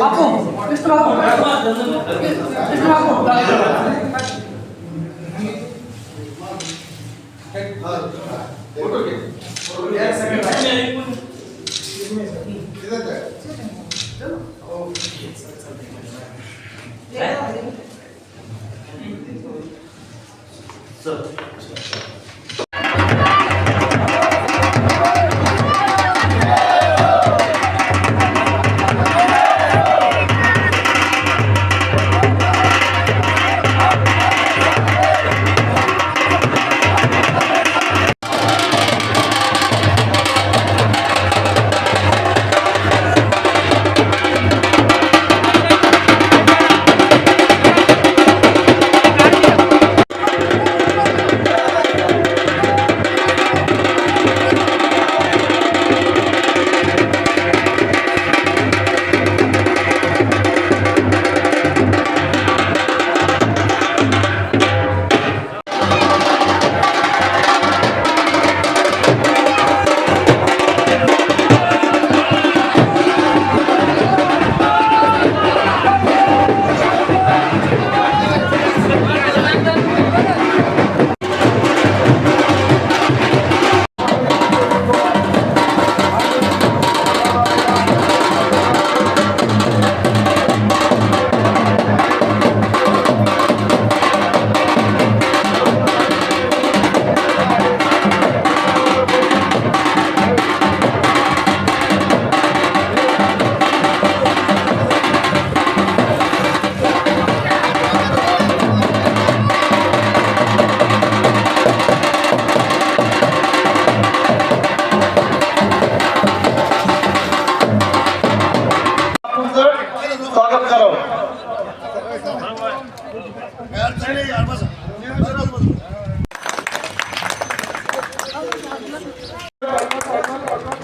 बापू कृष्ण बापू कृष्ण बापू तुमचं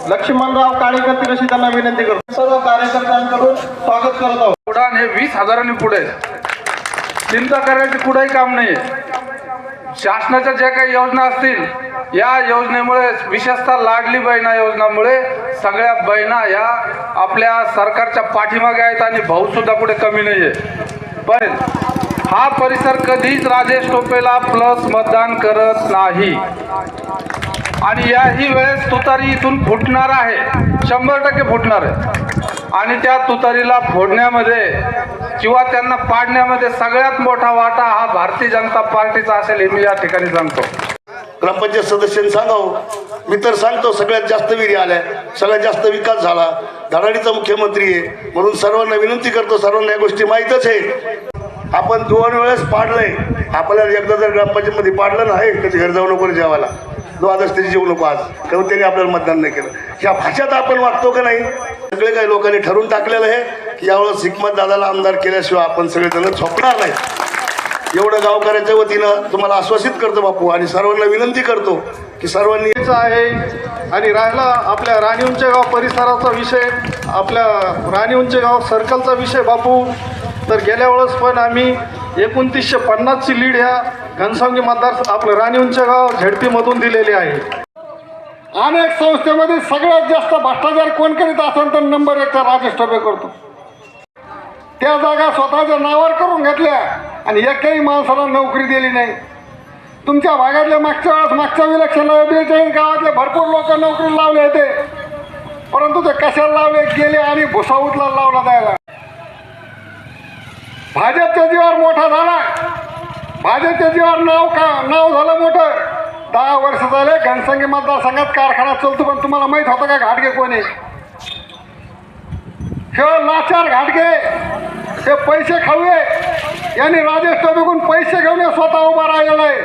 लक्ष्मणराव काळे करतील त्यांना विनंती करतो. सर्व कार्यकर्त्यांकडून स्वागत करत आहोत. उडान हे वीस हजारांनी पुढे. चिंता करायची कुठेही काम नाही शासनाच्या ज्या काही योजना असतील या योजनेमुळे विशेषतः लाडली बहिणा योजनामुळे सगळ्या बहिणा या आपल्या सरकारच्या पाठीमागे आहेत आणि भाऊ सुद्धा कुठे कमी नाहीये. पण हा परिसर कधीच राजेश टोपेला प्लस मतदान करत नाही. आणि याही वेळेस तुतारी इथून फुटणार आहे. शंभर टक्के फुटणार आहे. आणि त्या तुतारीला फोडण्यामध्ये किंवा त्यांना पाडण्यामध्ये सगळ्यात मोठा वाटा हा भारतीय जनता पार्टीचा असेल हे मी या ठिकाणी सांगतो. ग्रामपंचायत सदस्यांनी सांगावं. मी तर सांगतो सगळ्यात जास्त विहिरी आल्या सगळ्यात जास्त विकास झाला. धडाडीचा मुख्यमंत्री आहे. म्हणून सर्वांना विनंती करतो सर्वांना या गोष्टी माहीतच आहे आपण दोन वेळेस पाडलंय. आपल्याला एकदा जर ग्रामपंचायतमध्ये पाडलं नाही कधी घर जाऊ नको जेवायला. द्वादश तरी जेवू नको आज. कारण त्यांनी आपल्याला मतदान नाही केलं. ह्या भाषेत आपण वागतो का नाही? सगळे काही लोकांनी ठरवून टाकलेलं आहे की यावेळेस हिकमत दादाला आमदार केल्याशिवाय आपण सगळेजण झोपणार नाही. एवढं गावकऱ्यांच्या वतीनं तुम्हाला आश्वासित करतो बापू आणि सर्वांना विनंती करतो की सर्वांनी आहे आणि राहिला आपल्या राणी उंचेगाव परिसराचा विषय आपल्या राणी उंचेगाव सर्कलचा विषय बापू. तर गेल्या वेळेस पण आम्ही एकोणतीसशे पन्नासची लीड ह्या घनसावंगी मतदार आपलं राणी उंचेगाव झेडपीमधून दिलेली आहे. अनेक संस्थेमध्ये सगळ्यात जास्त भ्रष्टाचार कोण करीत असेल तर नंबर एकचा राजेश टोपे करतो. त्या जागा स्वतःच्या नावावर करून घेतल्या आणि एकही माणसाला नोकरी दिली नाही. तुमच्या भागातल्या मागच्या वेळेस मागच्या विलक्षणला बेचाळीस गावातले भरपूर लोक नोकरी लावले होते. परंतु ते कशाला लावले? गेले आणि भुसाऊतला लावला द्यायला भाजपच्या जीवावर मोठा झाला. माझ्या त्याच्यावर नाव का नाव झालं मोठं. दहा वर्ष झाले घनसंगी मतदारसंघात कारखाना चालतो पण तुम्हाला माहीत होतं का घाटगे कोणी हे लाचार घाटगे. हे पैसे खाऊये. यांनी राजेश टोपेकडून पैसे घेऊन स्वतः उभा राहिलेला आहे.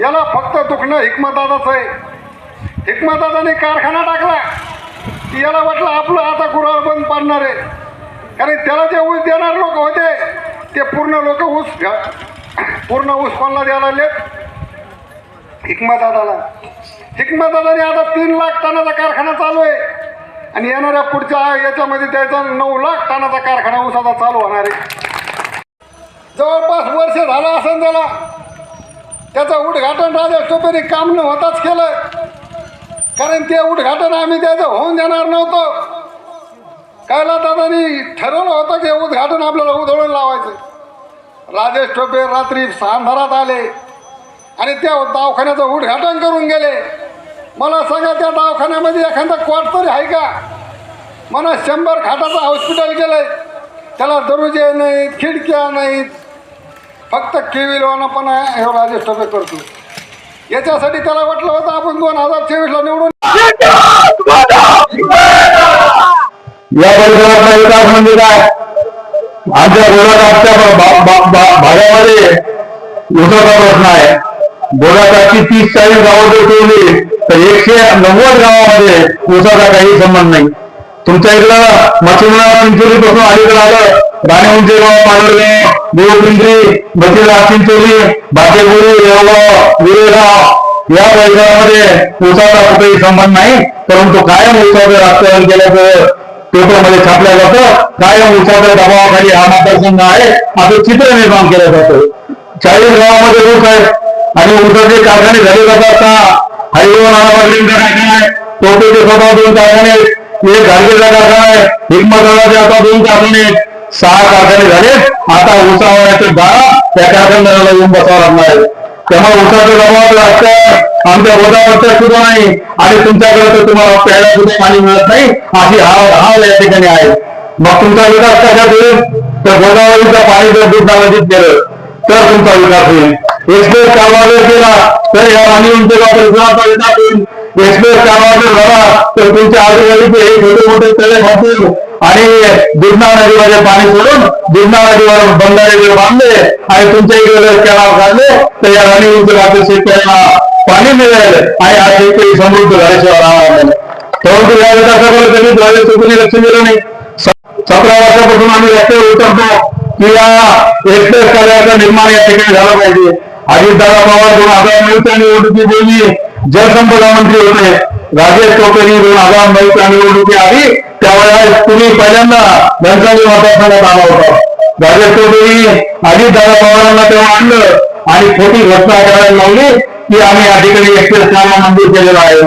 याला फक्त दुखणं हिकमतदादाच आहे. हिकमतदादाने कारखाना टाकला की याला वाटलं आपलं आता गुराळ बंद पाडणार आहे. कारण त्याला जे ऊस देणार लोक होते ते पूर्ण लोक ऊस पूर्ण ऊस द्यायला लागलेत हिकमतदादाला. हिकमतदादाने आता तीन लाख टनाचा कारखाना चालू आहे. आणि येणाऱ्या पुढच्या याच्यामध्ये त्याचा नऊ लाख टनाचा कारखाना उसाचा चालू होणार आहे. जवळपास वर्ष झालं असं त्याला. त्याचं उद्घाटन राजा टोपेने काम न होताच केलं कारण ते उद्घाटन आम्ही त्याचं होऊन देणार नव्हतो. कायला दादानी ठरवलं होतं की उद्घाटन आपल्याला उधळून लावायचं. राजेश टोपे रात्री अंधारात आले आणि त्या दवाखान्याचं उद्घाटन करून गेले. मला सांगा त्या दवाखान्यामध्ये एखादा क्वाट तरी आहे का? मला शंभर खाटाचं हॉस्पिटल केलंय. त्याला दरुजे नाहीत खिडक्या नाहीत. फक्त केविलवाना पण हे राजेश टोपे करतो याच्यासाठी त्याला वाटलं होतं आपण दोन हजार चोवीसला निवडून या परिसरातला विकास म्हणजे काय? आज या गोलाघाटच्या भागामध्ये उसाचा प्रश्न आहे गोलाघाटची तीस चाळीस गावं जर ठेवली तर एकशे नव्वद गावामध्ये उसाचा काही संबंध नाही. तुमच्या इकडं मच्छिंद्रा चिंचोली पासून अलीकडे आलं राणे उंचे गाव पांढरे देवपिंपरी बचीरा चिंचोली भातेपुरी येवगाव विरेगाव या परिसरामध्ये उसाचा कुठेही संबंध नाही परंतु कायम उसाचं राजकारण केल्याचं पेपरमध्ये छापल्या जातं. कायम उसाच्या दबावाखाली हा मतदारसंघ आहे. असं चित्र निर्माण केलं जातं. चाळीस गावामध्ये ऊस आहेत. आणि उसाचे कारखाने झाले जातात का हायवे नावावरील कारखाना आहे टोपेचे स्वतः दोन कारखाने आहेत. एक गाडगेचा कारखाना आहे. हिकमतवाडाचे आता दोन कारखाने आहेत. सहा कारखाने झाले. आता ऊसावण्याचे बारा त्या कारखान्याला येऊन बसावं लागणार आहे. त्यामुळे ऊसाचं दबाव राजकारण आमच्या गोदावरचा सुद्धा नाही आणि तुमच्याकडे तर तुम्हाला प्यायला सुद्धा पाणी मिळत नाही. अशी हाव हाव या ठिकाणी आहे. मग तुमचा विकास कशात होईल? तर गोदावरीचा पाणी जर दुधामध्ये नदीत गेलं तर तुमचा विकास होईल. एक्सप्रेस कारभार जर केला तर या राणी उंचेगाव परिसराचा विकास होईल. एक्सप्रेस कारभार जर झाला तर तुमच्या आजूबाजूचे हे छोटे मोठे तळे भातील आणि दुधना नदीमध्ये पाणी सोडून दुधना नदीवर बंधारे बांधले आणि तुमच्या इकडे जर कॅनॉल काढले तर या राणी उंचेगावच्या शेतकऱ्यांना पाणी मिळालं. आणि आज शेतकरी समृद्ध झाल्याशिवाय राहणार नाही. परंतु या विकासाकडे कधीच राजे चुकून लक्ष दिलं नाही. सतरा वर्षापासून आम्ही रस्त्यावर उतरतो की या एक्सप्रेस कार्याचं निर्माण या ठिकाणी झालं पाहिजे. अजितदादा पवार दोन हजार नऊच्या निवडणुकीपूर्वी जलसंपदा मंत्री होते. राजेश टोपेनी दोन हजार नऊच्या निवडणुकीआधी त्यावेळेस तुम्ही पहिल्यांदा घनसाली मतदारसंघात आला होता. राजेश टोपेनी अजितदादा पवारांना तेव्हा आणलं आणि खोटी घटना करायला लावली. की आम्ही या ठिकाणी एकशे कामा मंजूर केलेला आहे.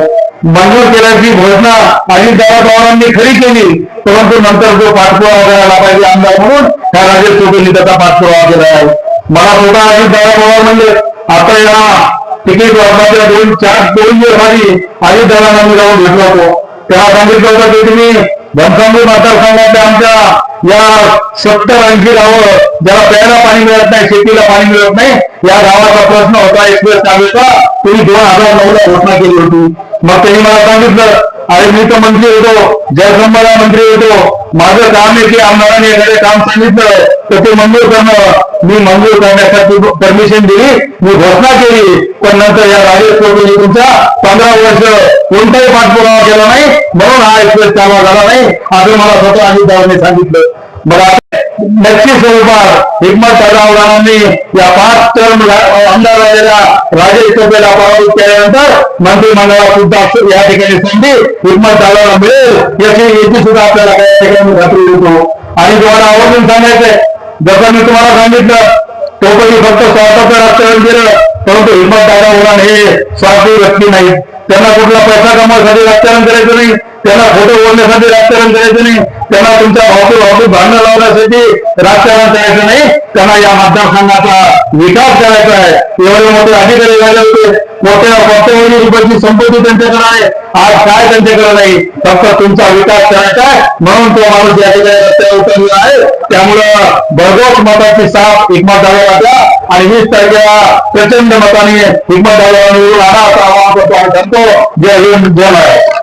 मंजूर केल्याची घोषणा अजितदादा पवारांनी खरी केली परंतु नंतर जो पाठपुरावा करायला पाहिजे आमदार म्हणून त्या राजेश टोपेंनी त्याचा पाठपुरावा केला आहे. मला स्वतः अजितदादा पवार म्हणजे आता या तिकीट वाटपाच्या दोन चार दोन दिवस आधी अजितदादांना दादा जाऊन भेटलो होतो तेव्हा सांगितलं होतं की तुम्ही घनसांगी मतदारसंघातल्या आमच्या या सत्तर ऐंशी गावं ज्याला प्यायला पाणी मिळत नाही शेतीला पाणी मिळत नाही या गावाचा प्रश्न होता. एक्सप्रेस कालवेचा तुम्ही दोन हजार नऊ ला घोषणा केली होती. मग त्यांनी मला सांगितलं अरे मी तर मंत्री होतो. जलसंपदा मंत्री होतो. माझं काम आहे की आमदारांनी एखादं काम सांगितलं तर ते मंजूर करणं. मी मंजूर करण्यासाठी परमिशन दिली मी घोषणा केली. पण नंतर या राजेश तुमचा पंधरा वर्ष कोणताही पाठपुरावा केला नाही. म्हणून हा एक्सप्रेस चालवा झाला नाही. असं मला स्वतः अजित दादांनी सांगितलं. बरं नक्की स्वरूपात हिकमत तलावरांनी या पाच टर्म आमदार राहिलेल्या राजेश टोपेला पराभूत केल्यानंतर मंत्रिमंडळाला सुद्धा या ठिकाणी संधी हिकमत तलावला मिळेल. याची याची सुद्धा आपल्याला काही ठिकाणी खात्री होतो. आणि तुम्हाला आवर्जून सांगायचंय जसं मी तुम्हाला सांगितलं टोपली फक्त स्वार्थाचं राजकारण केलं परंतु हिंमत दादा उडाण हे स्वार्थी व्यक्ती नाही. त्यांना कुठला पैसा कमवण्यासाठी राजकारण करायचं नाही. त्यांना फोटो ओढण्यासाठी राजकारण करायचं नाही. त्यांना तुमच्या भावतो भावतो भांडणं लावण्यासाठी राजकारण करायचं नाही. त्यांना या मतदारसंघाचा विकास करायचा आहे. एवढे मोठे अधिकारी झाले होते. मोठ्या कोट्यावधी रुपयाची संपत्ती त्यांच्याकडे आहे. आज काय त्यांच्याकडे नाही? फक्त तुमचा विकास करायचा आहे. म्हणून तो माणूस या ठिकाणी रस्त्यावर उतरलेला आहे. त्यामुळं भरघोस मताची साथ हिकमत झाला आणि वीस तारखेला प्रचंड मताने हिकमत झाला निवडून आणा असं आवाहन करतो आणि करतो जय हिंद जय